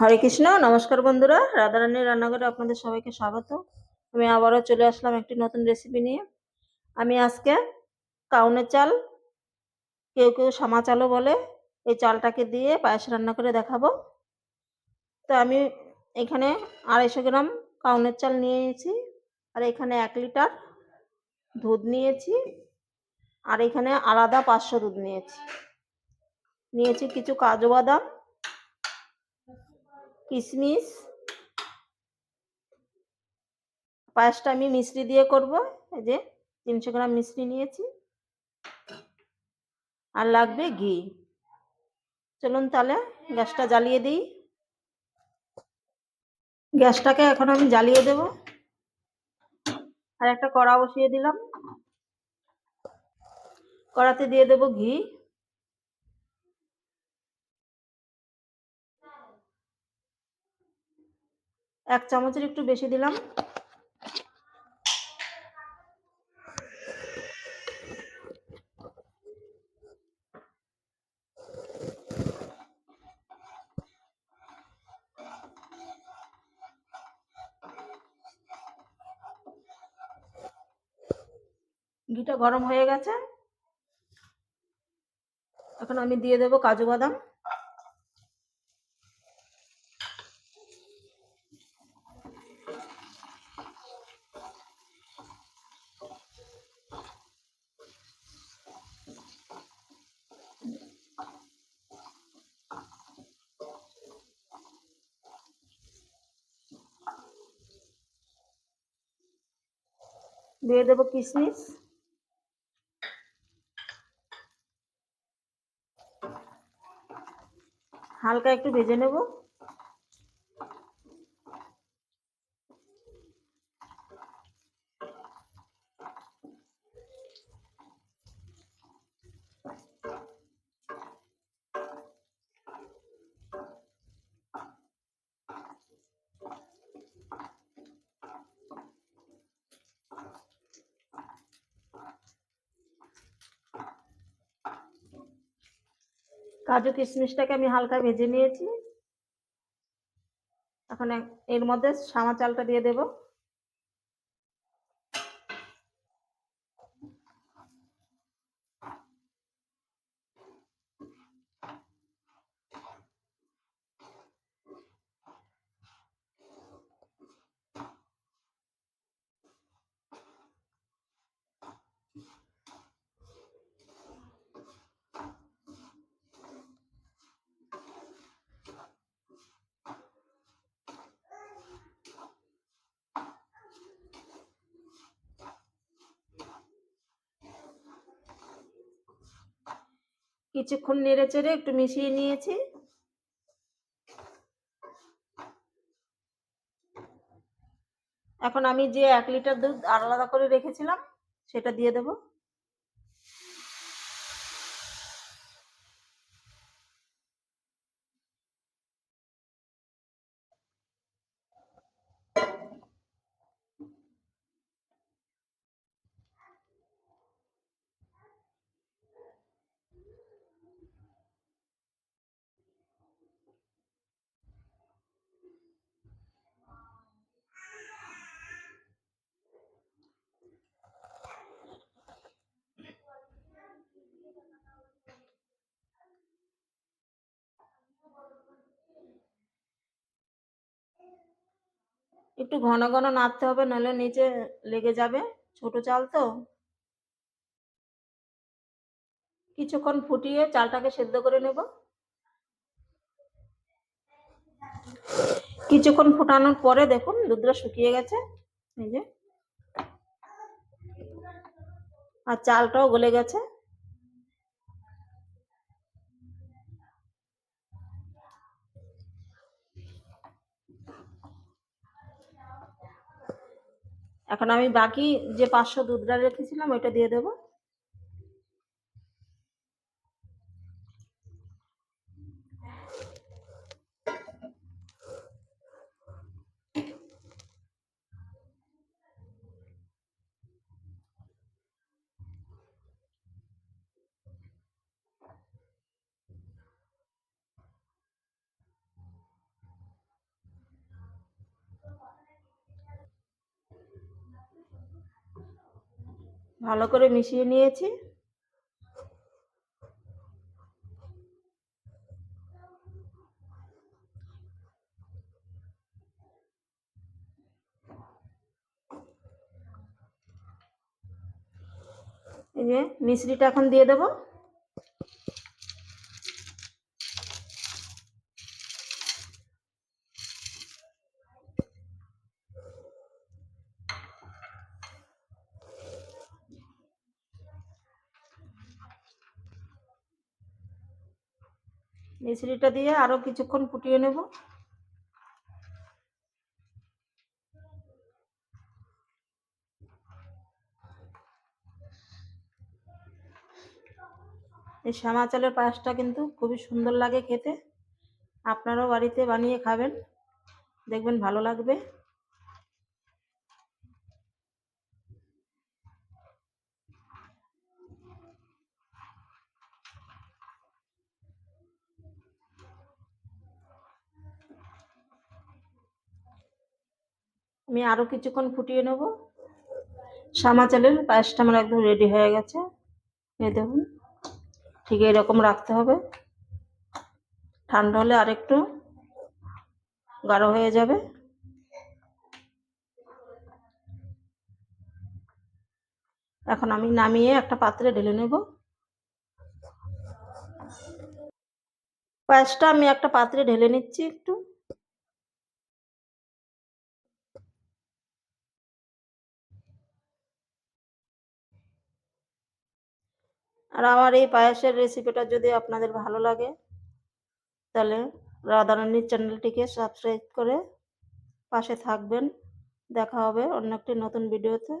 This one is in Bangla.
হরে কৃষ্ণ, নমস্কার বন্ধুরা। রাধারানীর রান্নাঘরে আপনাদের সবাইকে স্বাগত। আমি আবারও চলে আসলাম একটি নতুন রেসিপি নিয়ে। আমি আজকে কাউনের চাল, কেউ কেউ সামা চালও বলে, এই চালটাকে দিয়ে পায়েস রান্না করে দেখাবো। তো আমি এখানে আড়াইশো গ্রাম কাউনের চাল নিয়েছি, আর এখানে এক লিটার দুধ নিয়েছি, আর এখানে আলাদা পাঁচশো দুধ নিয়েছি। নিয়েছি কিছু কাজু বাদাম কিশমিশ পায়েসটা আমি মিশ্রি দিয়ে করব, এই যে তিনশো গ্রাম মিশ্রি নিয়েছি। আর লাগবে ঘি। চলুন তাহলে গ্যাসটা জ্বালিয়ে দিই। গ্যাসটাকে এখন আমি জ্বালিয়ে দেব। আর একটা কড়া বসিয়ে দিলাম। কড়াতে দিয়ে দেব ঘি। এক চামচের একটু বেশি দিলাম। ঘিটা গরম হয়ে গেছে। এখন আমি দিয়ে দেব কাজু বাদাম। দিয়ে দেবো কিশমিশ হালকা একটু ভেজে নেব। কাজু কিশমিশটাকে আমি হালকা ভেজে নিয়েছি। এখন এর মধ্যে সামা চালটা দিয়ে দেব। কিছুক্ষণ নেড়ে চেড়ে একটু মিশিয়ে নিয়েছি। এখন আমি যে এক লিটার দুধ আলাদা করে রেখেছিলাম, সেটা দিয়ে দেব। একটু ঘন ঘন নাড়তে হবে নাহলে নিচে লেগে যাবে। ছোট চাল তো। কিছুক্ষণ ফুটিয়ে চালটাকে সেদ্ধ করে নেব। কিছুক্ষণ ফুটানোর পরে দেখুন দুধটা শুকিয়ে গেছে। এই যে। আর চালটাও গলে গেছে। এখন আমি বাকি যে পাঁচশো দুধটা রেখেছিলাম ওইটা দিয়ে দেবো। ভালো করে মিশিয়ে নিয়েছি। এই যে মিশ্রিটা এখন দিয়ে দেবো। মিশ্রিটা দিয়ে আরও কিছুক্ষণ ফুটিয়ে নেব। এই শ্যামা চালের পায়েসটা কিন্তু খুবই সুন্দর লাগে খেতে। আপনারাও বাড়িতে বানিয়ে খাবেন। দেখবেন ভালো লাগবে। আমি আরও কিছুক্ষণ ফুটিয়ে নেব। শ্যামা চালের পায়েসটা আমার একদম রেডি হয়ে গেছে। এই দেখুন, ঠিক এরকম রাখতে হবে। ঠান্ডা হলে আরেকটু গাঢ় হয়ে যাবে। এখন আমি নামিয়ে একটা পাত্রে ঢেলে নেব। পায়েসটা আমি একটা পাত্রে ঢেলে নিচ্ছি একটু। আর আমার এই পায়েসের রেসিপিটা যদি আপনাদের ভালো লাগে, তাহলে রাধারানীর চ্যানেলটিকে সাবস্ক্রাইব করে পাশে থাকবেন। দেখা হবে অন্য একটি নতুন ভিডিওতে